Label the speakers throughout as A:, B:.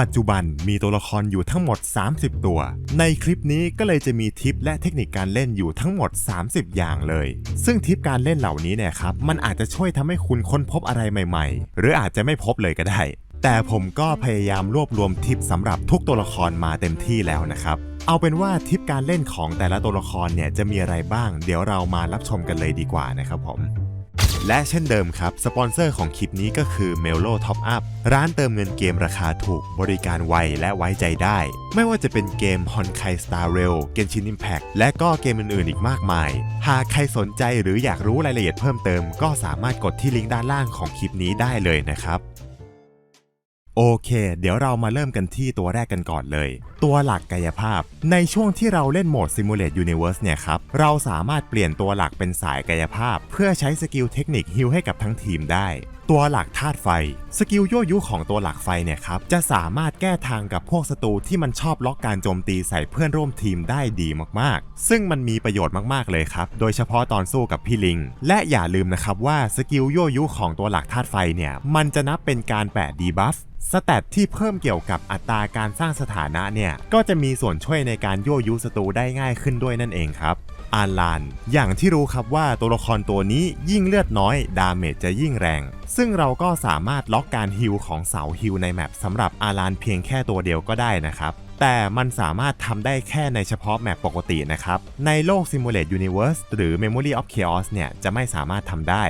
A: ปัจจุบันมีตัวละครอยู่ทั้งหมด 30 ตัว ในคลิปนี้ก็เลยจะมีทิปและเทคนิคการเล่นอยู่ทั้งหมด 30 อย่างเลย ซึ่งทิปการเล่นเหล่านี้เนี่ยครับ มันอาจจะช่วยทำให้คุณค้นพบอะไรใหม่ๆ หรืออาจจะไม่พบเลยก็ได้ แต่ผมก็พยายามรวบรวมทิปสำหรับทุกตัวละครมาเต็มที่แล้วนะครับ เอาเป็นว่าทิปการเล่นของแต่ละตัวละครเนี่ยจะมีอะไรบ้าง เดี๋ยวเรามารับชมกันเลยดีกว่านะครับผม และเช่นเดิมครับ สปอนเซอร์ของคลิปนี้ก็คือ m e l o Top Up ร้านเติมเงินเกมราคาถูกบริการไวและไว้ใจได้ ไม่ว่าจะเป็นเกม Honkai Star Rail Genshin Impact และก็เกมอื่นๆอีกมากมาย หากใครสนใจหรืออยากรู้รายละเอียดเพิ่มเติม ก็สามารถกดที่ลิงก์ด้านล่างของคลิปนี้ได้เลยนะครับ โอเค เดี๋ยวเรามาเริ่มกันที่ตัวแรกกันก่อนเลย ตัวหลักกายภาพ ในช่วงที่เราเล่นโหมด Simulate Universe เนี่ยครับ เราสามารถเปลี่ยนตัวหลักเป็นสายกายภาพ เพื่อใช้สกิลเทคนิคฮิลให้กับทั้งทีมได้ ตัวหลักธาตุไฟ สกิลยั่วยุของตัวหลักไฟเนี่ยครับ จะสามารถแก้ทางกับพวกศัตรูที่มันชอบล็อกการโจมตีใส่เพื่อนร่วมทีมได้ดีมากๆ ซึ่งมันมีประโยชน์มากๆเลยครับ โดยเฉพาะตอนสู้กับพี่ลิง และอย่าลืมนะครับว่าสกิลยั่วยุของตัวหลักธาตุไฟเนี่ย มันจะนับเป็นการแปะดีบัฟ สแตทที่เพิ่มเกี่ยวกับอัตราการสร้างสถานะเนี่ย ก็จะมีส่วนช่วยในการยั่วยุศัตรูได้ง่ายขึ้นด้วยนั่นเองครับอาลานอย่างที่รู้ครับว่าตัวละครตัวนี้ยิ่งเลือดน้อย ดาเมจจะยิ่งแรง ซึ่งเราก็สามารถล็อกการฮิลของเสาฮิลในแมปสำหรับอาลานเพียงแค่ตัวเดียวก็ได้นะครับ แต่มันสามารถทำได้แค่ในเฉพาะแมปปกตินะครับ ในโลก Simulate Universe หรือ Memory of Chaos เนี่ย จะไม่สามารถทำได้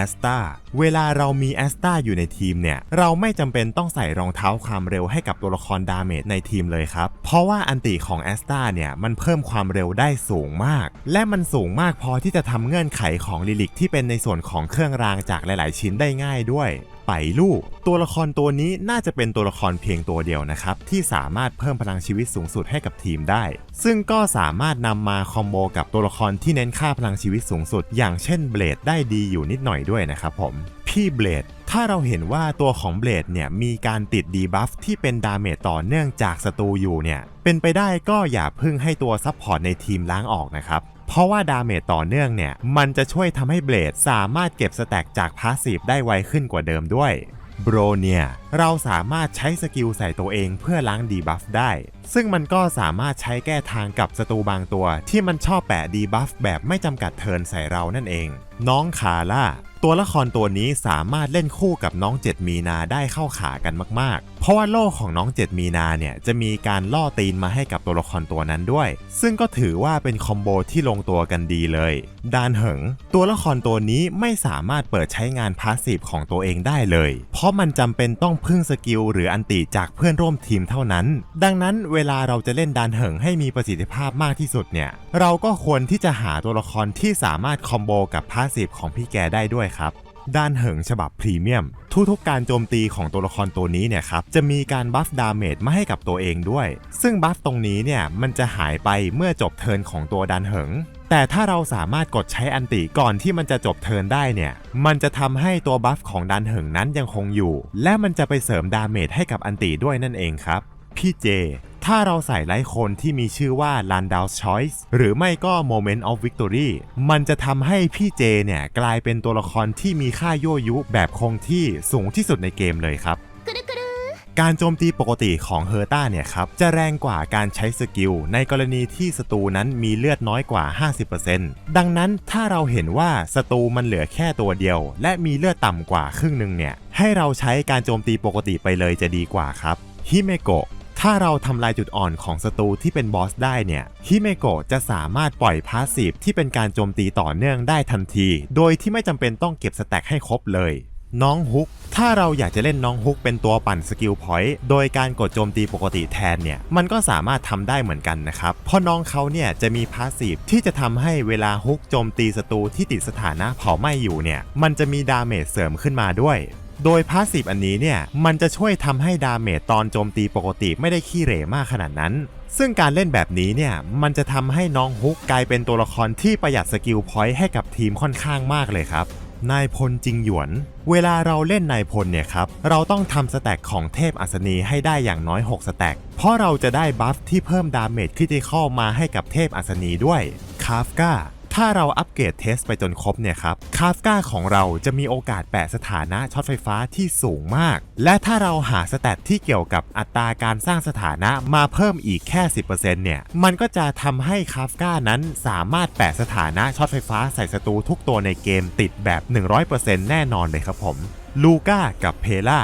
A: a s t a เวลาเรามี a s t a อยู่ในทีมเนี่ย เราไม่จำเป็นต้องใส่รองเท้าความเร็วให้กับตัวละครดาเมจในทีมเลยครับ เพราะว่าอันติของ a s t a เนี่ย มันเพิ่มความเร็วได้สูงมาก และมันสูงมากพอที่จะทำเงื่อนไขของลิลิกที่เป็นในส่วนของเครื่องรางจากหลาย ๆ ชิ้นได้ง่ายด้วย ไปลูกตัวละครตัวนี้น่าจะเป็นตัวละครเพียงตัวเดียวนะครับ ที่สามารถเพิ่มพลังชีวิตสูงสุดให้กับทีมได้ ซึ่งก็สามารถนำมาคอมโบกับตัวละครที่เน้นค่าพลังชีวิตสูงสุด อย่างเช่นเบลดได้ดีอยู่นิดหน่อยด้วยนะครับผมพี่เบลดถ้าเราเห็นว่าตัวของเบลดเนี่ยมีการติดดีบัฟที่เป็นดาเมจต่อเนื่องจากศัตรูอยู่เนี่ยเป็นไปได้ก็อย่าเพึ่งให้ตัวซัพพอร์ตในทีมล้างออกนะครับ เพราะว่าดาเมจต่อเนื่องเนี่ย มันจะช่วยทำให้เบลดสามารถเก็บสแต็กจากพาสซีฟได้ไวขึ้นกว่าเดิมด้วยโบรเนี่ยเราสามารถใช้สกิลใส่ตัวเองเพื่อล้างดีบัฟได้ ซึ่งมันก็สามารถใช้แก้ทางกับศัตรูบางตัว ที่มันชอบแปะดีบัฟแบบไม่จำกัดเทิร์นใส่เรานั่นเอง น้องคาร่า ตัวละครตัวนี้สามารถเล่นคู่กับน้องเจ็ดมีนาได้เข้าขากันมาก ๆ เพราะว่าโลกของน้องเจ็ดมีนาเนี่ยจะมีการล่อตีนมาให้กับตัวละครตัวนั้นด้วย ซึ่งก็ถือว่าเป็นคอมโบที่ลงตัวกันดีเลย ดานเหิง ตัวละครตัวนี้ไม่สามารถเปิดใช้งานพาสซีฟของตัวเองได้เลย เพราะมันจำเป็นต้องพึ่งสกิลหรืออันติจากเพื่อนร่วมทีมเท่านั้น ดังนั้นเวลาเราจะเล่นดานเหิงให้มีประสิทธิภาพมากที่สุดเนี่ย เราก็ควรที่จะหาตัวละครที่สามารถคอมโบกับพาสซีฟของพี่แกได้ด้วยครับด้านเหิงฉบับพรีเมียม ทุกๆการโจมตีของตัวละครตัวนี้เนี่ยครับจะมีการบัฟดาเมจมาให้กับตัวเองด้วย ซึ่งบัฟตรงนี้เนี่ยมันจะหายไปเมื่อจบเทิร์นของตัวดันเหิง แต่ถ้าเราสามารถกดใช้อันติก่อนที่มันจะจบเทิร์นได้เนี่ย มันจะทำให้ตัวบัฟของดันเหิงนั้นยังคงอยู่ และมันจะไปเสริมดาเมจให้กับอันติด้วยนั่นเองครับ พี่เจ ถ้าเราใส่ไลค์คนที่มีชื่อว่า Landau's Choice หรือไม่ก็ Moment of Victory มันจะทำให้พี่เจเนี่ยกลายเป็นตัวละครที่มีค่ายั่วยุแบบคงที่สูงที่สุดในเกมเลยครับ การโจมตีปกติของเฮอร์ต้าเนี่ยครับจะแรงกว่าการใช้สกิลในกรณีที่ศัตรูนั้นมีเลือดน้อยกว่า 50%ดังนั้นถ้าเราเห็นว่าศัตรูมันเหลือแค่ตัวเดียว และมีเลือดต่ำกว่าครึ่งหนึ่งเนี่ยให้เราใช้การโจมตีปกติไปเลยจะดีกว่าครับฮิเมโกะถ้าเราทำลายจุดอ่อนของศัตรูที่เป็นบอสได้เนี่ยฮิเมโกะจะสามารถปล่อยพาสซีฟที่เป็นการโจมตีต่อเนื่องได้ทันที โดยที่ไม่จำเป็นต้องเก็บสแต็กให้ครบเลย น้องฮุก ถ้าเราอยากจะเล่นน้องฮุกเป็นตัวปั่นสกิลพอยต์โดยการกดโจมตีปกติแทนเนี่ย มันก็สามารถทำได้เหมือนกันนะครับ เพราะน้องเขาเนี่ยจะมีพาสซีฟที่จะทำให้เวลาฮุกโจมตีศัตรูที่ติดสถานะเผาไหม้อยู่เนี่ย มันจะมีดาเมจเสริมขึ้นมาด้วยโดยพาสซีฟอันนี้เนี่ย มันจะช่วยทำให้ดาเมจตอนโจมตีปกติไม่ได้ขี้เหร่มากขนาดนั้น ซึ่งการเล่นแบบนี้เนี่ย มันจะทำให้น้องฮุกกลายเป็นตัวละครที่ประหยัดสกิลพอยต์ให้กับทีมค่อนข้างมากเลยครับ นายพลจิงหยวน เวลาเราเล่นนายพลเนี่ยครับ เราต้องทำสแต็กของเทพอัศนีให้ได้อย่างน้อย 6 สแต็ก เพราะเราจะได้บัฟที่เพิ่มดาเมจคริติคอลมาให้กับเทพอัศนีด้วย คาฟกา ถ้าเราอัปเกรดเทสไปจนครบเนี่ยครับคาฟกาของเราจะมีโอกาสแปะสถานะช็อตไฟฟ้าที่สูงมาก และถ้าเราหาสแตทที่เกี่ยวกับอัตราการสร้างสถานะมาเพิ่มอีกแค่ 10%เนี่ย มันก็จะทำให้คาฟกานั้นสามารถแปะสถานะช็อตไฟฟ้าใส่ศัตรูทุกตัวในเกมติดแบบ 100%แน่นอนเลยครับผมลูก้ากับเพล่า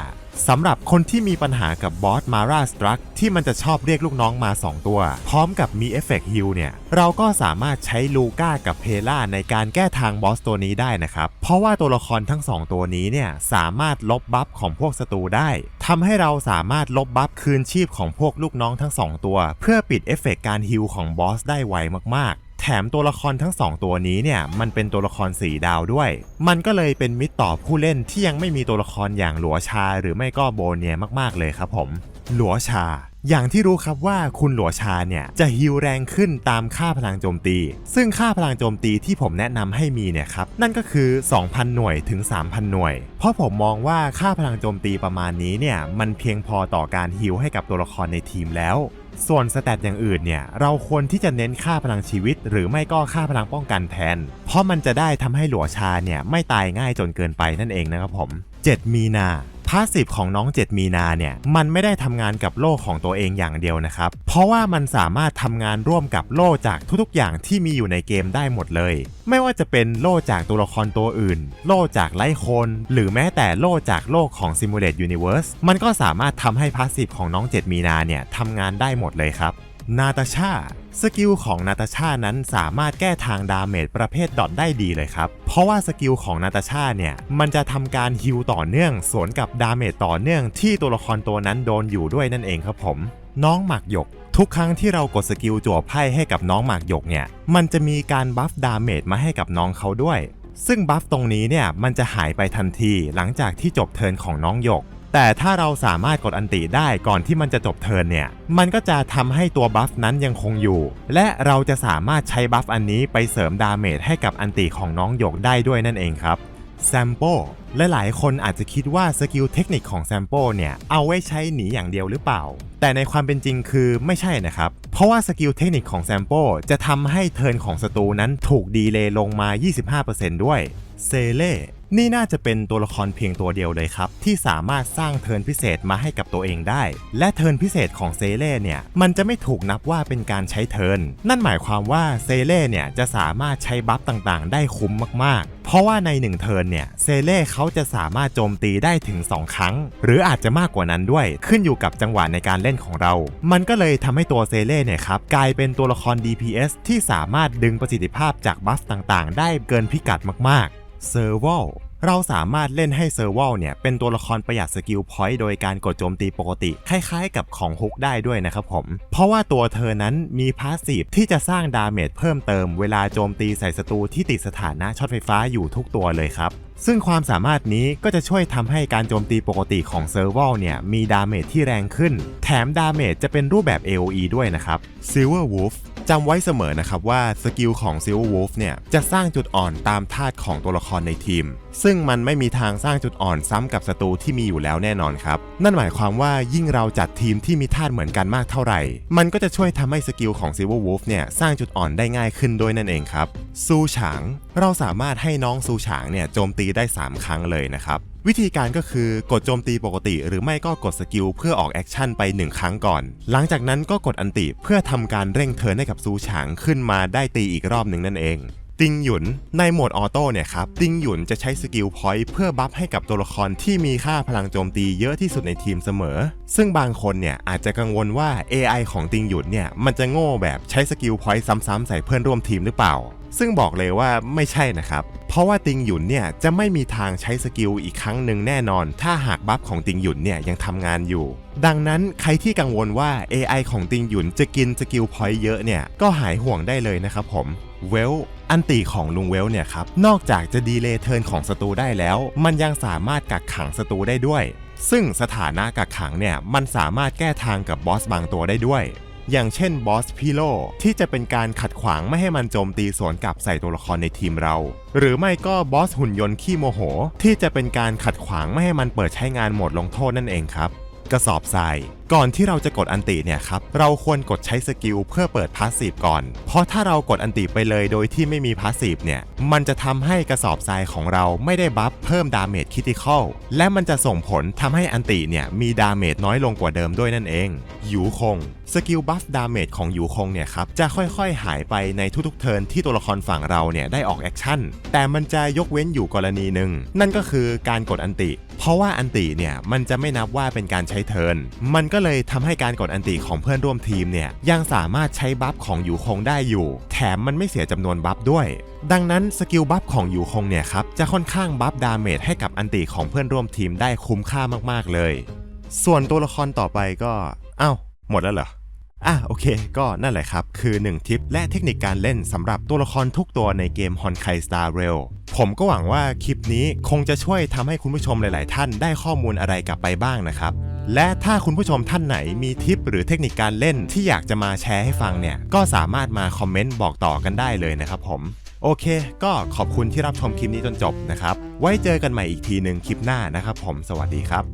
A: สำหรับคนที่มีปัญหากับบอสมาราสตรักที่มันจะชอบเรียกลูกน้องมา 2 ตัว พร้อมกับมีเอฟเฟกต์ฮิลเนี่ย เราก็สามารถใช้ลูก้ากับเพล่าในการแก้ทางบอสตัวนี้ได้นะครับ เพราะว่าตัวละครทั้ง 2 ตัวนี้เนี่ย สามารถลบบัฟของพวกศัตรูได้ทำให้เราสามารถลบบัฟคืนชีพของพวกลูกน้องทั้ง 2 ตัว เพื่อปิดเอฟเฟกต์การฮิลของบอสได้ไวมาก แถมตัวละครทั้ง 2 ตัวนี้เนี่ยมันเป็นตัวละคร4ดาวด้วย มันก็เลยเป็นมิตรต่อผู้เล่นที่ยังไม่มีตัวละครอย่างหลัวชา หรือไม่ก็โบเนียมากๆเลยครับผม หลัวชา อย่างที่รู้ครับว่าคุณหลัวชาเนี่ยจะฮิวแรงขึ้นตามค่าพลังโจมตี ซึ่งค่าพลังโจมตีที่ผมแนะนำให้มีเนี่ยครับนั่นก็คือ 2,000 หน่วยถึง 3,000 หน่วย เพราะผมมองว่าค่าพลังโจมตีประมาณนี้เนี่ยมันเพียงพอต่อการฮิวให้กับตัวละครในทีมแล้ว ส่วนสเตตอย่างอื่นเนี่ยเราควรที่จะเน้นค่าพลังชีวิต หรือไม่ก็ค่าพลังป้องกันแทน เพราะมันจะได้ทำให้หลัวชาเนี่ยไม่ตายง่ายจนเกินไปนั่นเองนะครับผม 7 มีนา พาสซีฟของน้อง 7 มีนาเนี่ยมันไม่ได้ทำงานกับโล่ของตัวเองอย่างเดียวนะครับ เพราะว่ามันสามารถทำงานร่วมกับโล่จากทุกๆอย่างที่มีอยู่ในเกมได้หมดเลย ไม่ว่าจะเป็นโล่จากตัวละครตัวอื่น โล่จากไลโคน หรือแม้แต่โล่จากโลกของ Simulate Universe มันก็สามารถทำให้พาสซีฟของน้อง 7 มีนาเนี่ยทำงานได้หมดเลยครับ นาตาชาสกิลของนาตาชานั้นสามารถแก้ทางดาเมจประเภทดอทได้ดีเลยครับ เพราะว่าสกิลของนาตาชาเนี่ย มันจะทำการฮิวต่อเนื่อง สวนกับดาเมจต่อเนื่องที่ตัวละครตัวนั้นโดนอยู่ด้วยนั่นเองครับผม น้องหมากหยก ทุกครั้งที่เรากดสกิลจั่วไพ่ให้กับน้องหมากหยกเนี่ย มันจะมีการบัฟดาเมจมาให้กับน้องเขาด้วย ซึ่งบัฟตรงนี้เนี่ยมันจะหายไปทันทีหลังจากที่จบเทิร์นของน้องหยก แต่ถ้าเราสามารถกดอันติได้ก่อนที่มันจะจบเทิร์นเนี่ย มันก็จะทำให้ตัวบัฟนั้นยังคงอยู่ และเราจะสามารถใช้บัฟอันนี้ไปเสริมดาเมจให้กับอันติของน้องหยกได้ด้วยนั่นเองครับแซมโปและหลายคนอาจจะคิดว่าสกิลเทคนิคของแซมโปเนี่ยเอาไว้ใช้หนีอย่างเดียวหรือเปล่า แต่ในความเป็นจริงคือไม่ใช่นะครับ เพราะว่าสกิลเทคนิคของแซมโปจะทำให้เทิร์นของศัตรูนั้นถูกดีเลย์ลงมา 25%ด้วย เซเล่นี่น่าจะเป็นตัวละครเพียงตัวเดียวเลยครับ ที่สามารถสร้างเทิร์นพิเศษมาให้กับตัวเองได้ และเทิร์นพิเศษของเซเล่เนี่ย มันจะไม่ถูกนับว่าเป็นการใช้เทิร์นนั่นหมายความว่าเซเล่เนี่ยจะสามารถใช้บัฟต่างๆ ได้คุ้มมากๆ เพราะว่าใน1เทิร์นเนี่ยเซเล่เขาจะสามารถโจมตีได้ถึง 2 ครั้ง หรืออาจจะมากกว่านั้นด้วย ขึ้นอยู่กับจังหวะในการเล่นของเรา มันก็เลยทำให้ตัวเซเล่เนี่ยครับกลายเป็นตัวละคร DPS ที่สามารถดึงประสิทธิภาพจากบัฟต่างๆ ได้เกินพิกัดมากๆ เซอร์วลเราสามารถเล่นให้เซอร์วลเนี่ยเป็นตัวละครประหยัดสกิลพอยต์โดยการกดโจมตีปกติ คล้ายๆกับของฮุกได้ด้วยนะครับผม เพราะว่าตัวเธอนั้นมีพาสซีฟที่จะสร้างดาเมจเพิ่มเติมเวลาโจมตีใส่ศัตรูที่ติดสถานะช็อตไฟฟ้าอยู่ทุกตัวเลยครับซึ่งความสามารถนี้ก็จะช่วยทำให้การโจมตีปกติของเซอร์วลเนี่ยมีดาเมจที่แรงขึ้น แถมดาเมจจะเป็นรูปแบบ AOE ด้วยนะครับ Silver Wolf จำไว้เสมอนะครับว่าสกิลของ Silver Wolf เนี่ยจะสร้างจุดอ่อนตามธาตุของตัวละครในทีม ซึ่งมันไม่มีทางสร้างจุดอ่อนซ้ำกับศัตรูที่มีอยู่แล้วแน่นอนครับ นั่นหมายความว่ายิ่งเราจัดทีมที่มีธาตุเหมือนกันมากเท่าไหร่ มันก็จะช่วยทำให้สกิลของ Silver Wolf เนี่ยสร้างจุดอ่อนได้ง่ายขึ้นด้วยนั่นเองครับซูฉาง เราสามารถให้น้องซูฉางเนี่ยโจมตีได้ 3 ครั้งเลยนะครับ วิธีการก็คือกดโจมตีปกติ หรือไม่ก็กดสกิลเพื่อออกแอคชั่นไป 1 ครั้งก่อน หลังจากนั้นก็กดอันติเพื่อทำการเร่งเทิร์นให้กับซูฉางขึ้นมาได้ตีอีกรอบหนึ่งนั่นเองติงหยุน ในโหมดออโต้เนี่ยครับ ติงหยุนจะใช้สกิลพอยต์เพื่อบัฟให้กับตัวละครที่มีค่าพลังโจมตีเยอะที่สุดในทีมเสมอ ซึ่งบางคนเนี่ยอาจจะกังวลว่า AI ของติงหยุนเนี่ยมันจะโง่แบบใช้สกิลพอยต์ซ้ำๆใส่เพื่อนร่วมทีมหรือเปล่า ซึ่งบอกเลยว่าไม่ใช่นะครับ เพราะว่าติงหยุนเนี่ยจะไม่มีทางใช้สกิลอีกครั้งหนึ่งแน่นอน ถ้าหากบัฟของติงหยุนเนี่ยยังทำงานอยู่ ดังนั้นใครที่กังวลว่า AI ของติงหยุนจะกินสกิลพอยต์เยอะเนี่ยก็หายห่วงได้เลยนะครับผมเวลอันตีของลุงเวลเนี่ยครับ นอกจากจะดีเลย์เทิร์นของศัตรูได้แล้ว มันยังสามารถกักขังศัตรูได้ด้วย ซึ่งสถานะกักขังเนี่ยมันสามารถแก้ทางกับบอสบางตัวได้ด้วย อย่างเช่นบอสพิโลที่จะเป็นการขัดขวางไม่ให้มันโจมตีสวนกลับใส่ตัวละครในทีมเรา หรือไม่ก็บอสหุ่นยนต์ขี้โมโห ที่จะเป็นการขัดขวางไม่ให้มันเปิดใช้งานโหมดลงโทษนั่นเองครับ กระสอบทราย ก่อนที่เราจะกดอันติเนี่ยครับเราควรกดใช้สกิลเพื่อเปิดพาสซีฟก่อน เพราะถ้าเรากดอันติไปเลยโดยที่ไม่มีพาสซีฟเนี่ยมันจะทำให้กระสอบทรายของเราไม่ได้บัฟเพิ่มดาเมจคิติคอลและมันจะส่งผลทำให้อันติเนี่ยมีดาเมจน้อยลงกว่าเดิมด้วยนั่นเองหยูคงสกิลบัฟดาเมจของหยูคงเนี่ยครับจะค่อยๆ หายไปในทุกๆเทิร์นที่ตัวละครฝั่งเราเนี่ยได้ออกแอคชั่นแต่มันจะยกเว้นอยู่กรณีหนึ่งนั่นก็คือการกดอันติ เพราะว่าอันติเนี่ยมันจะไม่นับว่าเป็นการใช้เทิร์นมันก็เลยทำให้การกดอันติของเพื่อนร่วมทีมเนี่ยยังสามารถใช้บัฟของยูคงได้อยู่ แถมมันไม่เสียจำนวนบัฟด้วย ดังนั้นสกิลบัฟของยูคงเนี่ยครับจะค่อนข้างบัฟดาเมจให้กับอันติของเพื่อนร่วมทีมได้คุ้มค่ามากๆเลย ส่วนตัวละครต่อไปก็อ้าวหมดแล้วเหรออะโอเค ก็นั่นแหละครับ คือ 1 ทิปและเทคนิคการเล่นสำหรับตัวละครทุกตัวในเกม Honkai Star Rail ผมก็หวังว่าคลิปนี้คงจะช่วยทำให้คุณผู้ชมหลาย ๆ ท่านได้ข้อมูลอะไรกลับไปบ้างนะครับ และถ้าคุณผู้ชมท่านไหนมีทิปหรือเทคนิคการเล่นที่อยากจะมาแชร์ให้ฟังเนี่ย ก็สามารถมาคอมเมนต์บอกต่อกันได้เลยนะครับผม โอเค ก็ขอบคุณที่รับชมคลิปนี้จนจบนะครับ ไว้เจอกันใหม่อีกทีหนึ่งคลิปหน้านะครับผม สวัสดีครับ